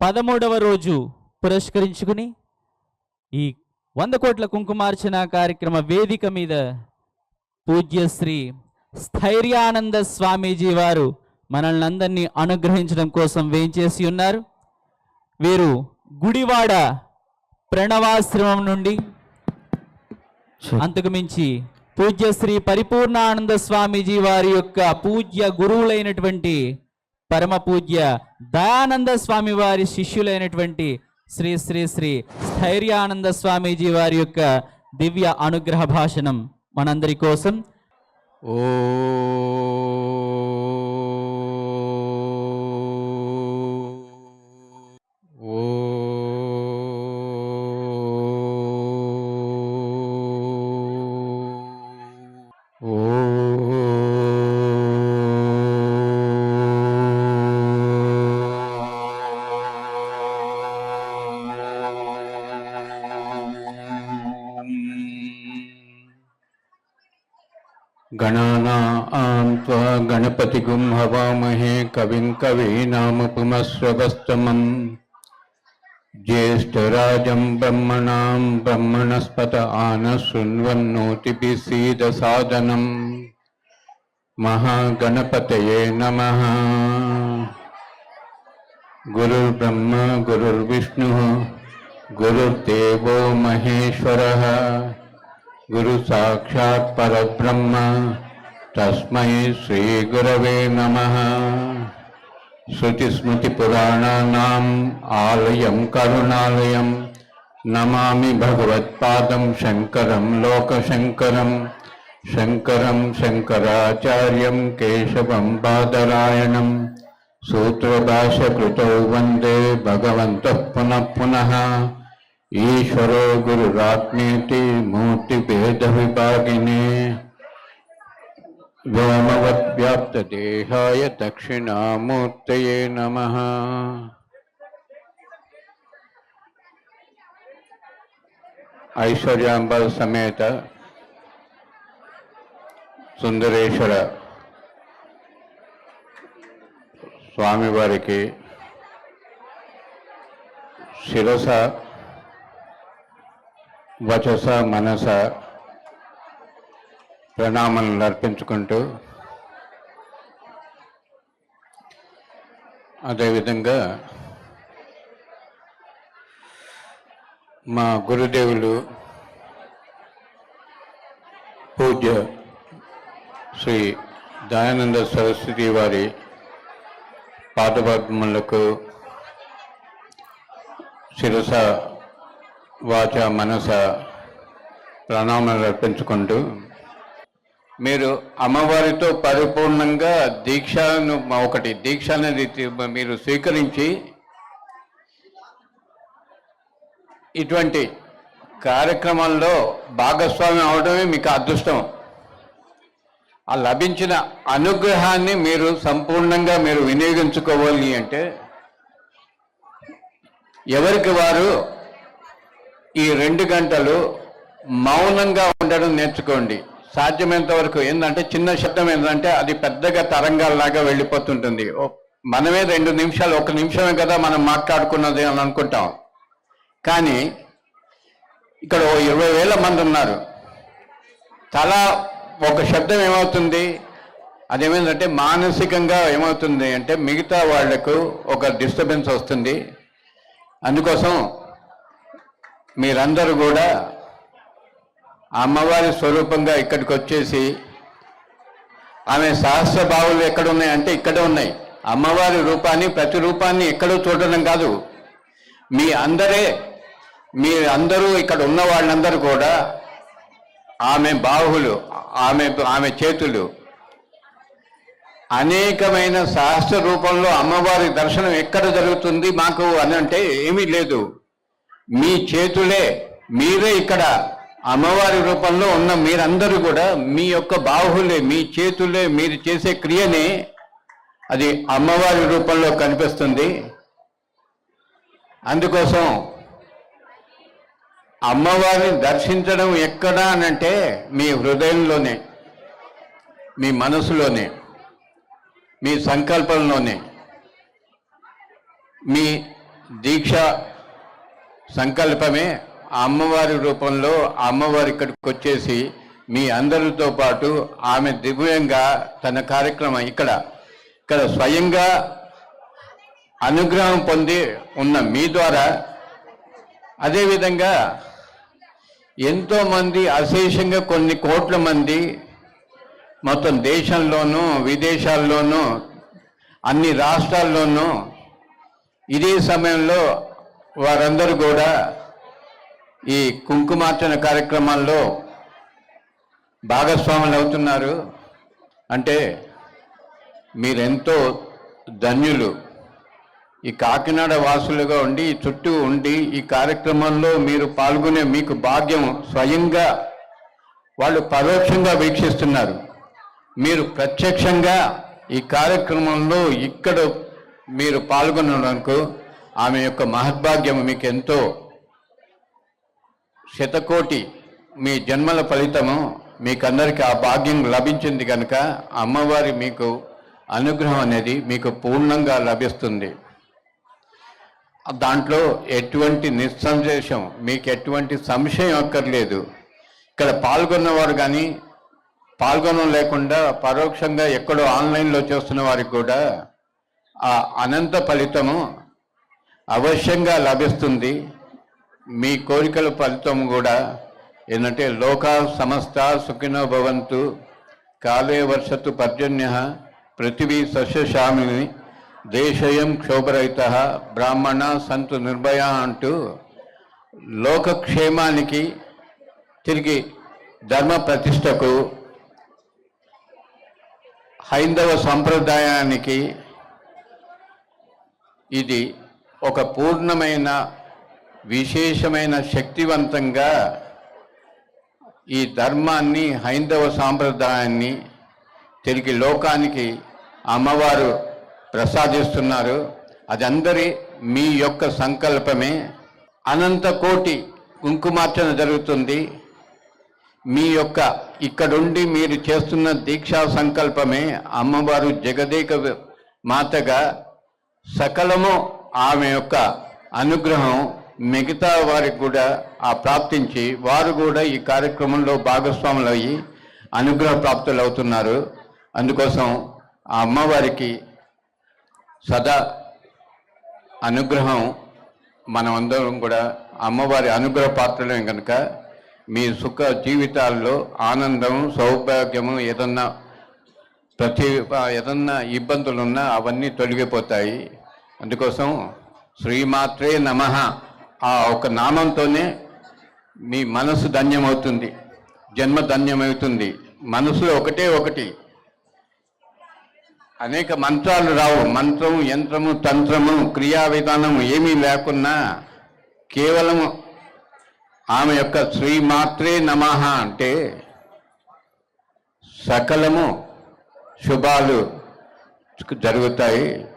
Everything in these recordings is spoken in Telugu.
పదమూడవ రోజు పురస్కరించుకుని ఈ వంద కోట్ల కుంకుమార్చన కార్యక్రమ వేదిక మీద పూజ్యశ్రీ స్థైర్యానంద స్వామీజీ వారు మనల్ని అందరినీ అనుగ్రహించడం కోసం వేయించేసి ఉన్నారు. వీరు గుడివాడ ప్రణవాశ్రమం నుండి అంతకు మించి పూజ్యశ్రీ పరిపూర్ణానంద స్వామీజీ వారి యొక్క పూజ్య గురువులైనటువంటి పరమ పూజ్య దయానంద స్వామి వారి శిష్యులైనటువంటి శ్రీ శ్రీ శ్రీ స్థైర్యానంద స్వామీజీ వారి యొక్క దివ్య అనుగ్రహ భాషణం మనందరి కోసం. ఓ हवामहे कविं कवीनामुपमस्रवस्तमम् ज्येष्ठराजं ब्रह्मणां ब्रह्मणस्पत आनः शृण्वन्नोतिभिः सीदसादनम् महागणपतये नमः। गुरुर्ब्रह्म, गुरुर्विष्णुः, गुरुर्देवो महेश्वरः। गुरु साक्षात् परब्रह्म। తస్మై శ్రీగురవే నమ శృతిస్మృతిపురాణానాम् ఆలయం కరుణాలయం నమామి భగవత్పాదం శంకరం లోకశంకరం శంకరం శంకరాచార్యం కేశవం బాదరాయణం సూత్రభాషకృతౌ వందే భగవంతః పునః పునః ఈశ్వరో గురురాజ్ఞేతి మూర్తిభేదవిభాగినే व्योमवद्व्याप्तदेहाय दक्षिणामूर्तये नमः ఐశ్వర్యాంబ సమేత సుందరేశ్వర స్వామివారికి శిరస వచస మనస ప్రణామాలను అర్పించుకుంటూ అదేవిధంగా మా గురుదేవులు పూజ్య శ్రీ దయానంద సరస్వతి వారి పాదపద్మలకు శిరస వాచ మనస ప్రణామాలు అర్పించుకుంటూ మీరు అమ్మవారితో పరిపూర్ణంగా దీక్షను ఒకటి దీక్ష అనేది మీరు స్వీకరించి ఇటువంటి కార్యక్రమాల్లో భాగస్వామ్యం అవడమే మీకు అదృష్టం. ఆ లభించిన అనుగ్రహాన్ని మీరు సంపూర్ణంగా మీరు వినియోగించుకోవాలి అంటే ఎవరికి వారు ఈ రెండు గంటలు మౌనంగా ఉండడం నేర్చుకోండి. సాధ్యమైనంత వరకు ఏంటంటే చిన్న శబ్దం ఏంటంటే అది పెద్దగా తరంగాల్లాగా వెళ్ళిపోతుంటుంది. మనమే రెండు నిమిషాలు ఒక నిమిషమే కదా మనం మాట్లాడుకున్నది అని అనుకుంటాం. కానీ ఇక్కడ ఓ ఇరవై వేల మంది ఉన్నారు. తలా ఒక శబ్దం ఏమవుతుంది? అదేమైందంటే మానసికంగా ఏమవుతుంది అంటే మిగతా వాళ్ళకు ఒక డిస్టర్బెన్స్ వస్తుంది. అందుకోసం మీరందరూ కూడా అమ్మవారి స్వరూపంగా ఇక్కడికి వచ్చేసి ఆమె సహస్ర భావులు ఎక్కడ ఉన్నాయి అంటే ఇక్కడ ఉన్నాయి. అమ్మవారి రూపాన్ని ప్రతి రూపాన్ని ఎక్కడో చూడడం కాదు. మీ అందరే మీ అందరూ ఇక్కడ ఉన్న వాళ్ళందరూ కూడా ఆమె బాహులు ఆమె ఆమె చేతులు అనేకమైన సహస్ర రూపంలో అమ్మవారి దర్శనం ఎక్కడ జరుగుతుంది మాకు అని అంటే ఏమీ లేదు. మీ చేతులే మీరే ఇక్కడ అమ్మవారి రూపంలో ఉన్న మీరందరూ కూడా మీ యొక్క బాహులే మీ చేతులే మీరు చేసే క్రియనే అది అమ్మవారి రూపంలో కనిపిస్తుంది. అందుకోసం అమ్మవారిని దర్శించడం ఎక్కడా అనంటే మీ హృదయంలోనే మీ మనసులోనే మీ సంకల్పంలోనే మీ దీక్ష సంకల్పమే అమ్మవారి రూపంలో అమ్మవారి ఇక్కడికి వచ్చేసి మీ అందరితో పాటు ఆమె దివ్యంగా తన కార్యక్రమం ఇక్కడ ఇక్కడ స్వయంగా అనుగ్రహం పొంది ఉన్న మీ ద్వారా అదేవిధంగా ఎంతోమంది అశేషంగా కొన్ని కోట్ల మంది మొత్తం దేశంలోనూ విదేశాల్లోనూ అన్ని రాష్ట్రాల్లోనూ ఇదే సమయంలో వారందరూ కూడా ఈ కుంకుమార్చన కార్యక్రమాల్లో భాగస్వాములు అవుతున్నారు. అంటే మీరెంతో ధన్యులు. ఈ కాకినాడ వాసులుగా ఉండి చుట్టూ ఉండి ఈ కార్యక్రమంలో మీరు పాల్గొనే మీకు భాగ్యం స్వయంగా వాళ్ళు పరోక్షంగా వీక్షిస్తున్నారు. మీరు ప్రత్యక్షంగా ఈ కార్యక్రమంలో ఇక్కడ మీరు పాల్గొనడానికి ఆమె యొక్క మహద్భాగ్యం మీకు ఎంతో శతకోటి మీ జన్మల ఫలితము మీకందరికీ ఆ భాగ్యం లభించింది కనుక అమ్మవారి మీకు అనుగ్రహం అనేది మీకు పూర్ణంగా లభిస్తుంది. దాంట్లో ఎటువంటి నిస్సంశేషం మీకు ఎటువంటి సంశయం అక్కర్లేదు. ఇక్కడ పాల్గొన్నవారు కానీ పాల్గొనడం లేకుండా పరోక్షంగా ఎక్కడో ఆన్లైన్లో చేస్తున్న వారికి కూడా ఆ అనంత ఫలితము అవశ్యంగా లభిస్తుంది. మీ కోరికల ఫలితం కూడా ఏంటంటే లోకా సమస్త సుఖినో భవంతు కాలే వర్షతు పర్జన్య పృథివీ సస్యశామిని దేశయం క్షోభరహిత బ్రాహ్మణ సంతు నిర్భయ అంటూ లోకక్షేమానికి తిరిగి ధర్మ ప్రతిష్టకు హైందవ సంప్రదాయానికి ఇది ఒక పూర్ణమైన విశేషమైన శక్తివంతంగా ఈ ధర్మాన్ని హైందవ సాంప్రదాయాన్ని తిరిగి లోకానికి అమ్మవారు ప్రసాదిస్తున్నారు. అది అందరి మీ యొక్క సంకల్పమే. అనంత కోటి కుంకుమార్చన జరుగుతుంది. మీ యొక్క ఇక్కడుండి మీరు చేస్తున్న దీక్షా సంకల్పమే. అమ్మవారు జగదేక మాతగా సకలము ఆమె యొక్క అనుగ్రహం. మిగతా వారికి కూడా ఆ ప్రాప్తించి వారు కూడా ఈ కార్యక్రమంలో భాగస్వాములు అయ్యి అనుగ్రహ ప్రాప్తులు అవుతున్నారు అందుకోసం ఆ అమ్మవారికి సదా అనుగ్రహం. మనమందరం కూడా అమ్మవారి అనుగ్రహ పాత్రలే కనుక మీ సుఖ జీవితాల్లో ఆనందం సౌభాగ్యము ఏదన్నా ప్రతి ఏదన్నా ఇబ్బందులు ఉన్నా అవన్నీ తొలగిపోతాయి. అందుకోసం శ్రీమాత్రే నమ. ఆ ఒక నామంతోనే మీ మనసు ధన్యమవుతుంది. జన్మ ధన్యమవుతుంది. మనసులో ఒకటే ఒకటి. అనేక మంత్రాలు రావు. మంత్రం యంత్రము తంత్రము క్రియా విధానం ఏమీ లేకున్నా కేవలము ఆమె యొక్క శ్రీమాత్రే నమః అంటే సకలము శుభాలు జరుగుతాయి.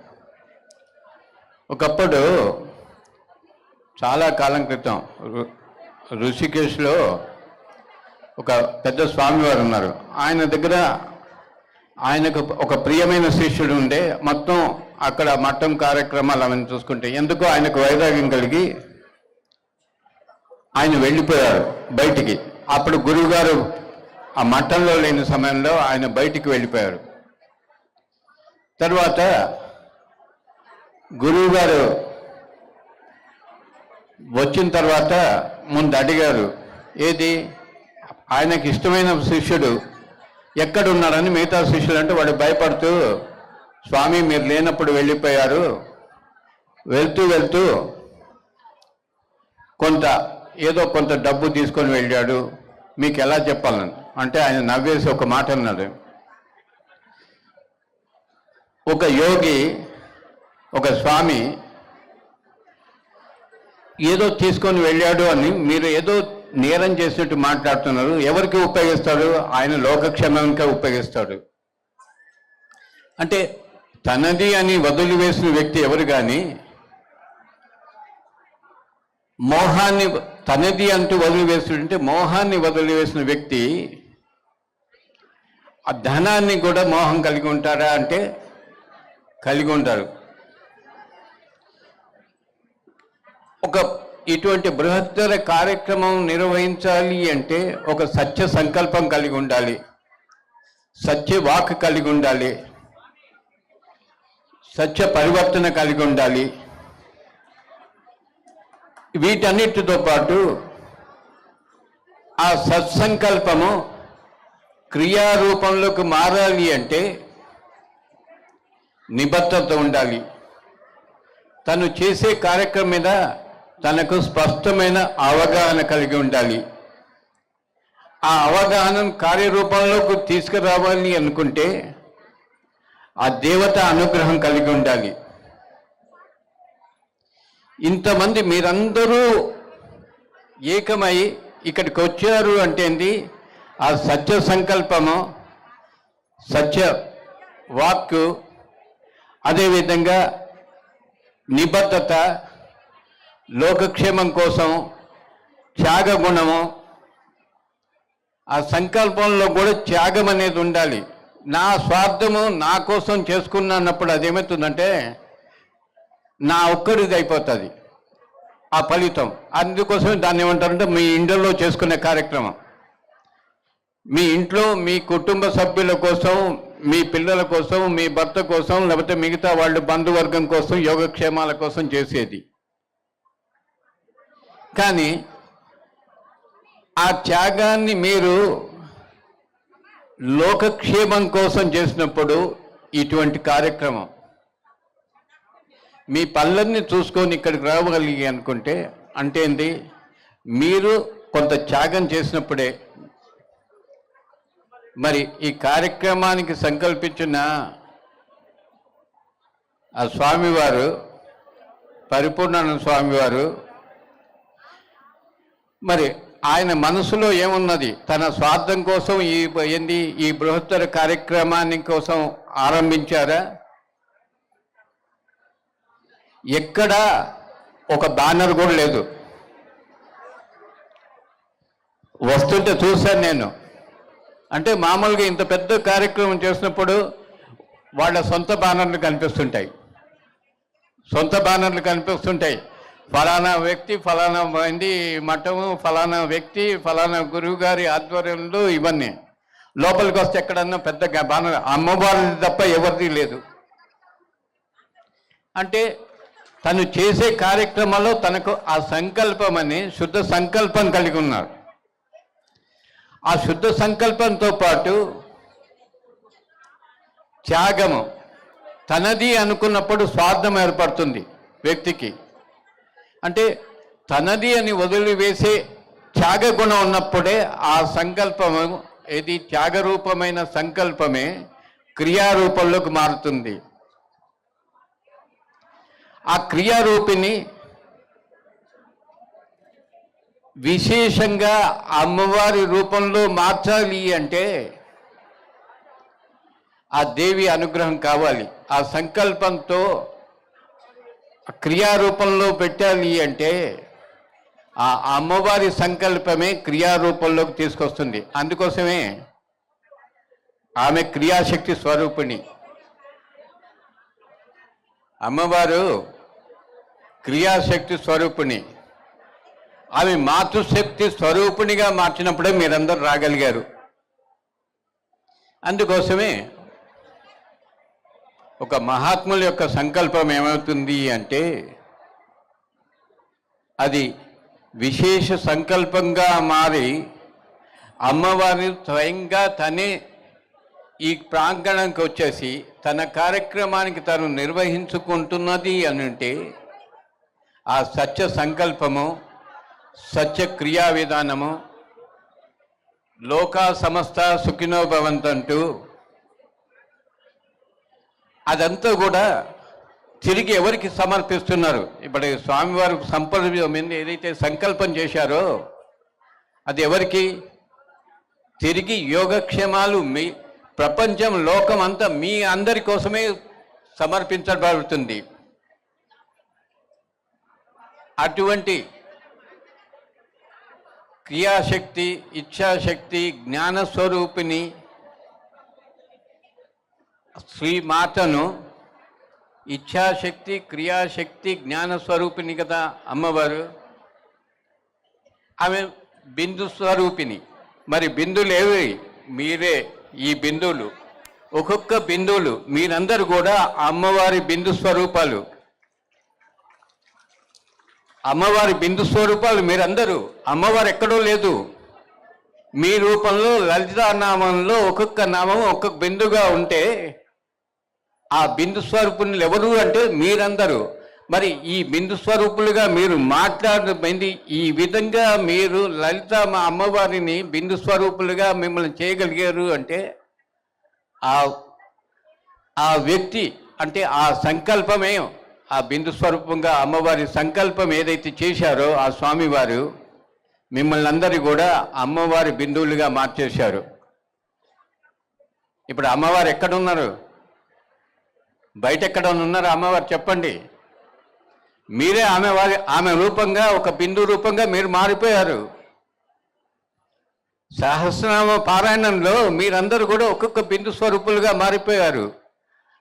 ఒకప్పుడు చాలా కాలం క్రితం ఋషికేశ్లో ఒక పెద్ద స్వామివారు ఉన్నారు. ఆయన దగ్గర ఆయనకు ఒక ప్రియమైన శిష్యుడు ఉండే. మొత్తం అక్కడ మఠం కార్యక్రమాలు అవన్నీ చూసుకుంటే ఎందుకో ఆయనకు వైరాగ్యం కలిగి ఆయన వెళ్ళిపోయారు బయటికి. అప్పుడు గురువుగారు ఆ మఠంలో లేని సమయంలో ఆయన బయటికి వెళ్ళిపోయారు. తర్వాత గురువుగారు వచ్చిన తర్వాత ముందు అడిగారు ఏది? ఆయనకి ఇష్టమైన శిష్యుడు ఎక్కడున్నాడని మిగతా శిష్యులు అంటే వాడు భయపడుతూ స్వామి మీరు లేనప్పుడు వెళ్ళిపోయారు. వెళ్తూ వెళ్తూ కొంత ఏదో కొంత డబ్బు తీసుకొని వెళ్ళాడు. మీకు ఎలా చెప్పాలని? అంటే ఆయన నవ్వేసి ఒక మాట అన్నాడు. ఒక యోగి ఒక స్వామి ఏదో తీసుకొని వెళ్ళాడు అని మీరు ఏదో నేరం చేసినట్టు మాట్లాడుతున్నారు. ఎవరికి ఉపయోగిస్తాడు? ఆయన లోకక్షేమానికే ఉపయోగిస్తాడు. అంటే తనది అని వదిలివేసిన వ్యక్తి ఎవరు కానీ మోహాన్ని తనది అంటూ వదిలివేస్తుంటే మోహాన్ని వదిలివేసిన వ్యక్తి ఆ ధనాన్ని కూడా మోహం కలిగి ఉంటారా అంటే కలిగి ఉంటారు ఒక ఇటువంటి బృహత్తర కార్యక్రమం నిర్వహించాలి అంటే ఒక సత్య సంకల్పం కలిగి ఉండాలి. సత్య వాక్ కలిగి ఉండాలి. సత్య పరివర్తన కలిగి ఉండాలి. వీటన్నిటితో పాటు ఆ సత్సంకల్పము క్రియారూపంలోకి మారాలి అంటే నిబద్ధత ఉండాలి. తను చేసే కార్యక్రమం మీద తనకు స్పష్టమైన అవగాహన కలిగి ఉండాలి. ఆ అవగాహన కార్యరూపంలోకి తీసుకురావాలి అనుకుంటే ఆ దేవత అనుగ్రహం కలిగి ఉండాలి. ఇంతమంది మీరందరూ ఏకమై ఇక్కడికి వచ్చారు అంటేంది ఆ సత్య సంకల్పము సత్య వాక్కు అదేవిధంగా నిబద్ధత లోకక్షేమం కోసం త్యాగ గుణము ఆ సంకల్పంలో కూడా త్యాగం అనేది ఉండాలి. నా స్వార్థము నా కోసం చేసుకున్నప్పుడు అదేమవుతుందంటే నా ఒక్కడిది అయిపోతుంది. ఆ ఫలితం. అందుకోసం దాన్ని ఏమంటారంటే మీ ఇంట్లో చేసుకునే కార్యక్రమం. మీ ఇంట్లో మీ కుటుంబ సభ్యుల కోసం మీ పిల్లల కోసం మీ భర్త కోసం లేకపోతే మిగతా వాళ్ళు బంధువర్గం కోసం యోగక్షేమాల కోసం చేసేది. కానీ ఆ త్యాగాన్ని మీరు లోకక్షేమం కోసం చేసినప్పుడు ఇటువంటి కార్యక్రమం. మీ పళ్ళన్ని చూసుకొని ఇక్కడికి రావగలిగి అనుకుంటే అంటే ఏంది? మీరు కొంత త్యాగం చేసినప్పుడే మరి ఈ కార్యక్రమానికి సంకల్పించిన ఆ స్వామివారు పరిపూర్ణానంద స్వామివారు మరి ఆయన మనసులో ఏమున్నది? తన స్వార్థం కోసం ఈ ఏంది? ఈ బృహత్తర కార్యక్రమాన్ని కోసం ఆరంభించారా? ఎక్కడ ఒక బ్యానర్ కూడా లేదు. వస్తుంటే చూశాను నేను. అంటే మామూలుగా ఇంత పెద్ద కార్యక్రమం చేసినప్పుడు వాళ్ళ సొంత బ్యానర్లు కనిపిస్తుంటాయి. సొంత బ్యానర్లు కనిపిస్తుంటాయి. ఫలానా వ్యక్తి ఫలానా మంది మఠము ఫలానా వ్యక్తి ఫలానా గురువు గారి ఆధ్వర్యంలో ఇవన్నీ. లోపలికి వస్తే ఎక్కడన్నా పెద్ద బాణ అమ్మవారిది తప్ప ఎవరిది లేదు. అంటే తను చేసే కార్యక్రమంలో తనకు ఆ సంకల్పం అని శుద్ధ సంకల్పం కలిగి ఉన్నారు. ఆ శుద్ధ సంకల్పంతో పాటు త్యాగము తనది అనుకున్నప్పుడు స్వార్థం ఏర్పడుతుంది వ్యక్తికి. అంటే తనది అని వదిలివేసే త్యాగ గుణం ఉన్నప్పుడే ఆ సంకల్పము ఏది త్యాగరూపమైన సంకల్పమే క్రియారూపంలోకి మారుతుంది. ఆ క్రియారూపిణి విశేషంగా అమ్మవారి రూపంలో మార్చాలి అంటే ఆ దేవి అనుగ్రహం కావాలి. ఆ సంకల్పంతో క్రియారూపంలో పెట్టాలి అంటే ఆ అమ్మవారి సంకల్పమే క్రియారూపంలోకి తీసుకొస్తుంది. అందుకోసమే ఆమె క్రియాశక్తి స్వరూపిణి. అమ్మవారు క్రియాశక్తి స్వరూపిణి. ఆమె మాతృశక్తి స్వరూపిణిగా మార్చినప్పుడే మీరందరూ రాగలిగారు. అందుకోసమే ఒక మహాత్ముల యొక్క సంకల్పం ఏమవుతుంది అంటే అది విశేష సంకల్పంగా మారి అమ్మవారిని స్వయంగా తనే ఈ ప్రాంగణంకి వచ్చేసి తన కార్యక్రమానికి తను నిర్వహించుకుంటున్నది అని అంటే ఆ సత్య సంకల్పము సత్య క్రియా విధానము లోకా సమస్త సుఖినో భవంతంటూ అదంతా కూడా తిరిగి ఎవరికి సమర్పిస్తున్నారు? ఇప్పుడు స్వామివారి సంపద మీద ఏదైతే సంకల్పం చేశారో అది ఎవరికి? తిరిగి యోగక్షేమాలు మీ ప్రపంచం లోకం అంతా మీ అందరి కోసమే సమర్పించబడుతుంది. అటువంటి క్రియాశక్తి ఇచ్ఛాశక్తి జ్ఞానస్వరూపిణి శ్రీమాతను ఇచ్ఛాశక్తి క్రియాశక్తి జ్ఞాన స్వరూపిణి కదా అమ్మవారు. ఆమె బిందు స్వరూపిణి. మరి బిందులు ఏవి? మీరే ఈ బిందువులు. ఒక్కొక్క బిందువులు మీరందరూ కూడా అమ్మవారి బిందు స్వరూపాలు. అమ్మవారి బిందు స్వరూపాలు మీరందరూ. అమ్మవారు ఎక్కడో లేదు. మీ రూపంలో లలితా నామంలో ఒక్కొక్క నామం ఒక్కొక్క బిందుగా ఉంటే ఆ బిందు స్వరూపులు ఎవరు అంటే మీరందరూ. మరి ఈ బిందు స్వరూపులుగా మీరు మాట్లాడమైంది ఈ విధంగా మీరు లలిత మా అమ్మవారిని బిందు స్వరూపులుగా మిమ్మల్ని చేయగలిగారు అంటే ఆ ఆ వ్యక్తి అంటే ఆ సంకల్పమే ఆ బిందు స్వరూపంగా అమ్మవారి సంకల్పం ఏదైతే చేశారో ఆ స్వామివారు మిమ్మల్ని అందరి కూడా అమ్మవారి బిందువులుగా మార్చేశారు. ఇప్పుడు అమ్మవారు ఎక్కడున్నారు? బయట ఎక్కడ ఉన్నారు అమ్మవారు చెప్పండి. మీరే ఆమె వారి ఆమె రూపంగా ఒక బిందు రూపంగా మీరు మారిపోయారు. సహస్రనామ పారాయణంలో మీరందరూ కూడా ఒక్కొక్క బిందు స్వరూపులుగా మారిపోయారు.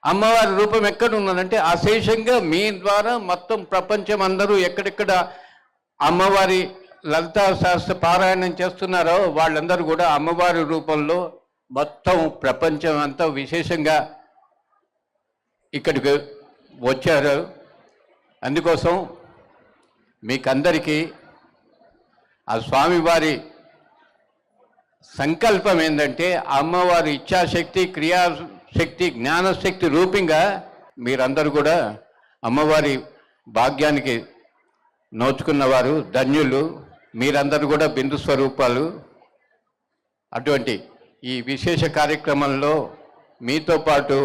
అమ్మవారి రూపం ఎక్కడ ఉన్నదంటే అశేషంగా మీ ద్వారా మొత్తం ప్రపంచం అందరూ ఎక్కడెక్కడ అమ్మవారి లలితా శాస్త్ర పారాయణం చేస్తున్నారో వాళ్ళందరూ కూడా అమ్మవారి రూపంలో మొత్తం ప్రపంచం అంతా విశేషంగా ఇక్కడికి వచ్చారు. అందుకోసం మీకందరికీ ఆ స్వామివారి సంకల్పం ఏంటంటే అమ్మవారి ఇచ్ఛాశక్తి క్రియాశక్తి జ్ఞానశక్తి రూపంగా మీరందరూ కూడా అమ్మవారి భాగ్యానికి నోచుకున్నవారు ధన్యులు. మీరందరూ కూడా బిందు స్వరూపాలు. అటువంటి ఈ విశేష కార్యక్రమంలో మీతో పాటు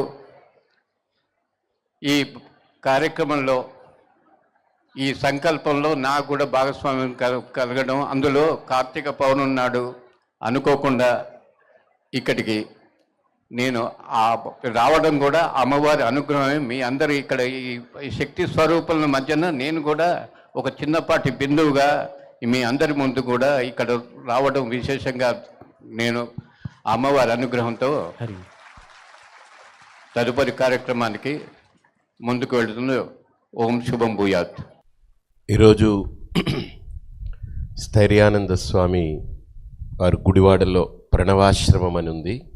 ఈ కార్యక్రమంలో ఈ సంకల్పంలో నాకు కూడా భాగస్వామ్యం కల- కలగడం అందులో కార్తీక పౌర్ణమి నాడు అనుకోకుండా ఇక్కడికి నేను ఆ రావడం కూడా అమ్మవారి అనుగ్రహమే. మీ అందరు ఇక్కడ ఈ శక్తి స్వరూపాల మధ్యన నేను కూడా ఒక చిన్నపాటి బిందువుగా మీ అందరి ముందు కూడా ఇక్కడ రావడం విశేషంగా నేను అమ్మవారి అనుగ్రహంతో తదుపరి కార్యక్రమానికి ముందుకు వెళుతుంది ఓం శుభం భూయాత్. ఈరోజు స్థైర్యానంద స్వామి వారు గుడివాడలో ప్రణవాశ్రమం అని ఉంది.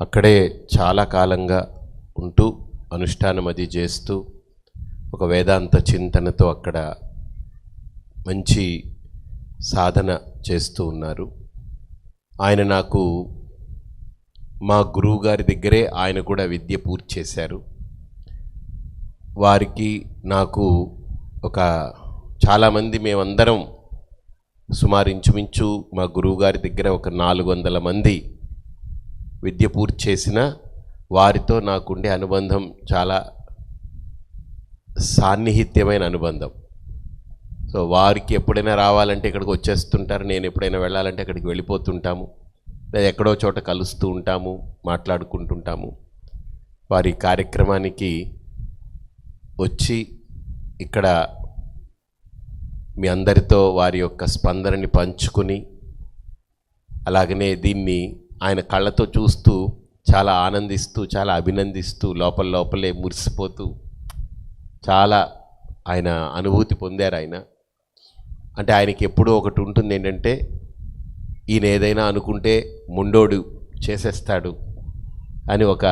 అక్కడే చాలా కాలంగా ఉంటూ అనుష్ఠానం అది చేస్తూ ఒక వేదాంత చింతనతో అక్కడ మంచి సాధన చేస్తూ ఉన్నారు. ఆయన నాకు మా గురువు గారి దగ్గరే ఆయన కూడా విద్య పూర్తి చేశారు. వారికి నాకు ఒక చాలామంది మేమందరం సుమారు ఇంచుమించు మా గురువుగారి దగ్గర ఒక నాలుగు వందల మంది విద్య పూర్తి చేసిన వారితో నాకుండే అనుబంధం చాలా సాన్నిహిత్యమైన అనుబంధం. సో వారికి ఎప్పుడైనా రావాలంటే ఇక్కడికి వచ్చేస్తుంటారు నేను ఎప్పుడైనా వెళ్ళాలంటే అక్కడికి వెళ్ళిపోతుంటాము లేదా ఎక్కడో చోట కలుస్తూ ఉంటాము మాట్లాడుకుంటుంటాము. వారి కార్యక్రమానికి వచ్చి ఇక్కడ మీ అందరితో వారి యొక్క స్పందనని పంచుకుని అలాగనే దీన్ని ఆయన కళ్ళతో చూస్తూ చాలా ఆనందిస్తూ చాలా అభినందిస్తూ లోపల లోపలే మురిసిపోతూ చాలా ఆయన అనుభూతి పొందారు ఆయన. అంటే ఆయనకి ఎప్పుడూ ఒకటి ఉంటుంది ఏంటంటే ఈయన ఏదైనా అనుకుంటే ముండోడు చేసేస్తాడు అని ఒక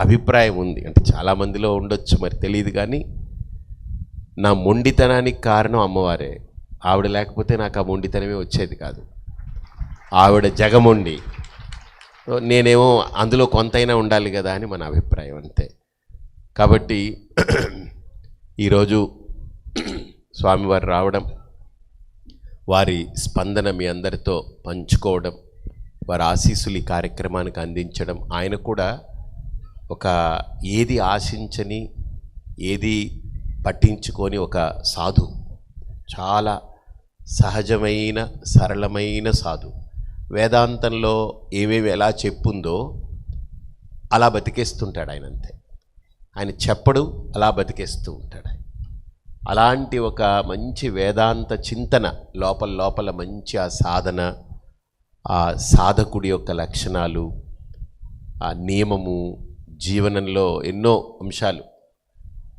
అభిప్రాయం ఉంది. అంటే చాలామందిలో ఉండొచ్చు మరి తెలియదు కానీ నా మొండితనానికి కారణం అమ్మవారే. ఆవిడ లేకపోతే నాకు ఆ మొండితనమే వచ్చేది కాదు. ఆవిడ జగమొండి. నేనేమో అందులో కొంతైనా ఉండాలి కదా అని మన అభిప్రాయం అంతే. కాబట్టి ఈరోజు స్వామివారు రావడం వారి స్పందన మీ అందరితో పంచుకోవడం వారి ఆశీస్సులు ఈ కార్యక్రమానికి అందించడం ఆయన కూడా ఒక ఏది ఆశించని ఏది పట్టించుకొని ఒక సాధు. చాలా సహజమైన సరళమైన సాధు. వేదాంతంలో ఏమేమి ఎలా చెప్పుందో అలా బతికేస్తుంటాడు ఆయన అంతే. ఆయన చెప్పడు అలా బతికేస్తూ ఉంటాడు అలాంటి ఒక మంచి వేదాంత చింతన లోపల లోపల మంచి ఆ సాధన ఆ సాధకుడి యొక్క లక్షణాలు ఆ నియమము జీవనంలో ఎన్నో అంశాలు.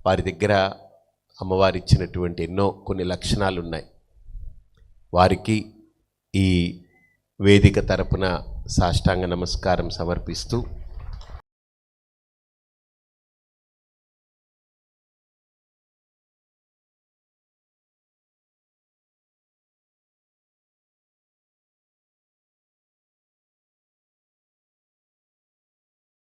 వారి దగ్గర అమ్మవారు ఇచ్చినటువంటి ఎన్నో కొన్ని లక్షణాలు ఉన్నాయి వారికి ఈ వేదిక తరపున సాష్టాంగ నమస్కారం సమర్పిస్తూ